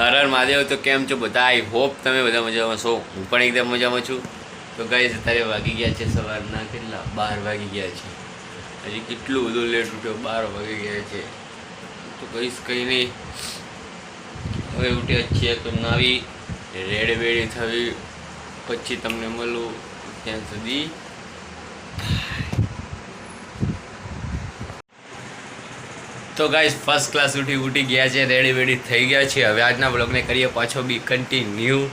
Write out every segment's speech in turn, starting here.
હર હર મહાદેવ, તો કેમ છો બધા? આઈ હોપ તમે બધા મજામાં છો. હું પણ એકદમ મજામાં છું. તો ગાઈઝ અત્યારે વાગી ગયા છે સવારના કેટલા? બાર વાગી ગયા છે. હજી કેટલું બધું લેટ ઉઠ્યો? બાર વાગી ગયા છે. તો કહીશ કંઈ નહીં હવે ઉઠ્યા છીએ તો નાવી રેડ બેડી થવી. પછી તમને મળું ત્યાં સુધી. તો ગાઈઝ ફર્સ્ટ ક્લાસ ઉઠી ઉઠી ગયા છે રેડી વેડી થઈ ગયા છે. હવે આજના બ્લોગને કરીએ પાછો બી કન્ટિન્યુ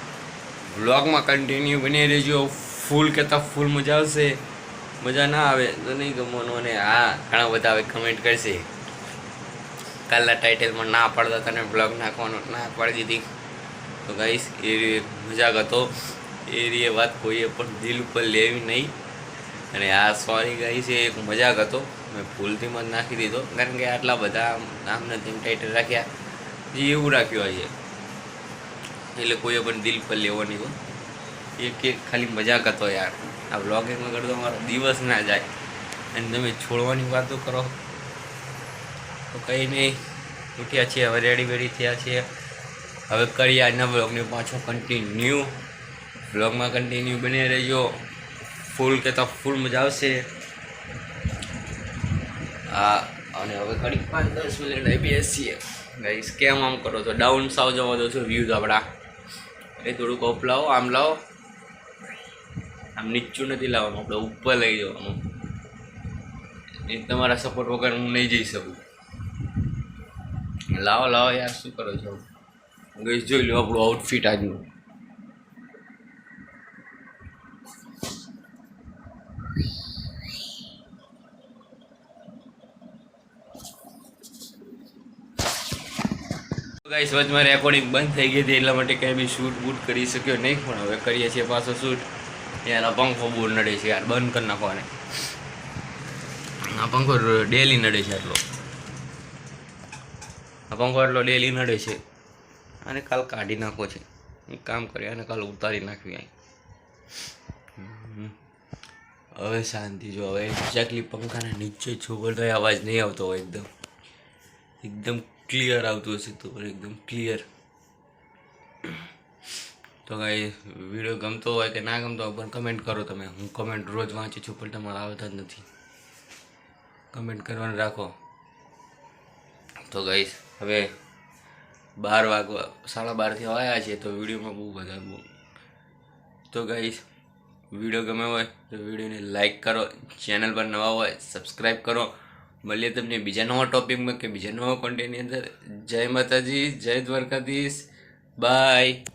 બ્લોગમાં કન્ટિન્યુ બની રહેજો. ફૂલ કહેતા ફૂલ મજા આવશે. મજા ના આવે તો નહીં ગમવાનું. અને હા, ઘણા બધા હવે કમેન્ટ કરશે. કાલના ટાઇટલમાં ના પાડતા તને બ્લોગ નાખવાનો, ના પાડી દીધી. તો ગાઈસ એ મજાક હતો. એ રીએ વાત કોઈએ પણ દિલ ઉપર લેવી નહીં. અને આ સોરી ગાઈસ એ એક મજાક હતો. મેં ભૂલથી મત નાખી દીધો. કારણ કે આટલા બધા આમને તેમ ટાઇટલ રાખ્યા. જે એવું રાખ્યું છે એટલે કોઈએ પણ દિલ પર લેવો નહીં હોય એક એક ખાલી મજાક હતો યાર. આ બ્લોગિંગમાં કરતો મારો દિવસ ના જાય. અને તમે છોડવાની વાતો કરો. તો કંઈ નહીં. ઉઠ્યા છીએ, હવે રેડી વેડી થયા છીએ. હવે કરીએ આજના બ્લોગને પાછો કન્ટિન્યુ બ્લોગમાં કન્ટિન્યુ બની રહેજો. ફૂલ કહેતા ફૂલ મજા આવશે. હા, અને હવે ઘડી પાંચ દસ મિનિટ આવી બેસીએ. ગાઈસ કેમ આમ કરો છો? ડાઉન સાવ જવા દો છો વ્યૂઝ આપણા એ થોડુંક ઓફ લાવો, આમ લાવો. આમ નીચું નથી લાવવાનું, આપણે ઉપર લઈ જવાનું. એ તમારા સપોર્ટ વગર હું નહીં જઈ શકું. લાવો લાવો યાર, શું કરો છો? ગઈ જોઈ લો આપણું આઉટફિટ આજનું. ગાઈસ વચમાં રેકોર્ડિંગ બંધ થઈ ગઈ હતી, એટલા માટે કંઈ બી શૂટ બૂટ કરી શક્યો નહીં, પણ હવે કરીએ છીએ પાછો શૂટ આ પંખો બહુ નડે છે યાર, બંધ કરી નાખવાને. આ પંખો ડેલી નડે છે આટલો. આ પંખો એટલો ડેલી નડે છે. અને કાલ કાઢી નાખો છે. કામ કરીએ, અને કાલ ઉતારી નાખવી અહીં. હવે શાંતિ, જો હવે એક્ઝેક્ટલી પંખાના નીચે છું તો અવાજ નહીં આવતો હોય, એકદમ. એકદમ ક્લિયર આવતું હશે તો એકદમ ક્લિયર તો કાંઈ વીડિયો ગમતો હોય કે ના ગમતો હોય, પણ કમેન્ટ કરો તમે. હું કમેન્ટ રોજ વાંચું છું, પણ તમારા આવતા જ નથી. કમેન્ટ કરવાનું રાખો. તો ગાઈસ હવે બાર વાગવા સાડા બારથી આવ્યા છે તો વિડીયોમાં બહુ બધા તો ગાઈસ વીડિયો ગમે હોય તો વિડીયોને લાઇક કરો. ચેનલ પર નવા હોય સબસ્ક્રાઈબ કરો. મળીએ તમને બીજા નવા ટોપિકમાં કે બીજા નવા કોન્ટેન્ટની અંદર. જય માતાજી, જય દ્વારકાધીશ. બાય